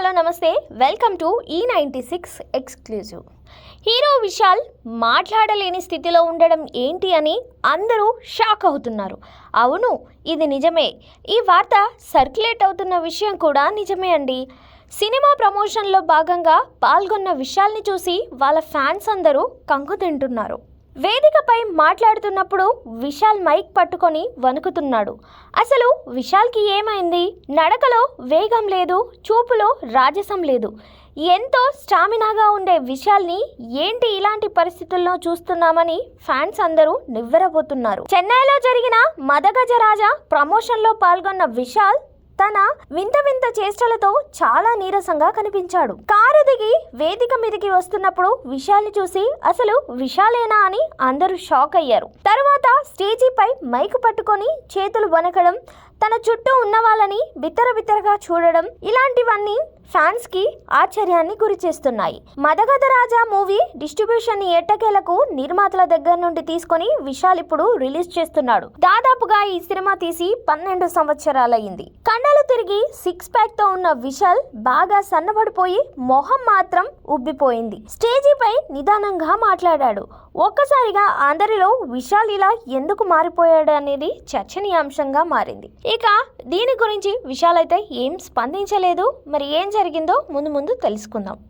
Hello నమస్తే. Welcome to ఈ ninety six exclusive hero Vishal మాట్లాడలేని స్థితిలో ఉండడం ఏంటి అని అందరూ షాక్ అవుతున్నారు. అవును ఇది నిజమే. ఈ వార్త సర్క్యులేట్ అవుతున్న విషయం కూడా నిజమే అండి. సినిమా ప్రమోషన్లో భాగంగా పాల్గొన్న విశాల్ని చూసి వాళ్ళ ఫ్యాన్స్ అందరూ కంగు తింటున్నారు వేదికపై మాట్లాడుతున్నప్పుడు విశాల్ మైక్ పట్టుకొని వణుకుతున్నాడు. అసలు విశాల్కి ఏమైంది? నడకలో వేగం లేదు చూపులో రాజసం లేదు. ఎంతో స్టామినాగా ఉండే విశాల్ని ఏంటి ఇలాంటి పరిస్థితుల్లో చూస్తున్నామని ఫ్యాన్స్ అందరూ నివ్వెరపోతున్నారు. చెన్నైలో జరిగిన మదగజరాజ ప్రమోషన్లో పాల్గొన్న విశాల్ తన వింత వింత చేష్టలతో చాలా నీరసంగా కనిపించాడు. కార్ దిగి వేదిక మీదకి వస్తున్నప్పుడు విశాల్ని చూసి అసలు విశాలేనా అని అందరూ షాక్ అయ్యారు. తర్వాత స్టేజీపై మైకు పట్టుకొని చేతులు వనకడం తన చుట్టూ ఉన్న వాళ్ళని బిత్తర బిత్తరగా చూడడం ఇలాంటివన్నీ ఫ్యాన్స్కి ఆశ్చర్యాన్ని గురి చేస్తున్నాయి. మదగధ రాజా మూవీ డిస్ట్రిబ్యూషన్ ఎట్టకేలకు నిర్మాతల దగ్గర నుండి తీసుకొని విశాల్ ఇప్పుడు రిలీజ్ చేస్తున్నాడు. దాదాపుగా ఈ సినిమా తీసి పన్నెండు సంవత్సరాలయ్యింది. కండలు తిరిగి సిక్స్ ప్యాక్తో ఉన్న విశాల్ బాగా సన్నబడిపోయి మొహం మాత్రం ఉబ్బిపోయింది. స్టేజీపై నిదానంగా మాట్లాడాడు. ఒక్కసారిగా అందరిలో విశాల్ ఇలా ఎందుకు మారిపోయాడు అనేది చర్చనీయాంశంగా మారింది. ఇక దీని గురించి విశాల్ అయితే ఏం స్పందించలేదు. మరి ఏం జరిగిందో ముందు ముందు తెలుసుకుందాం.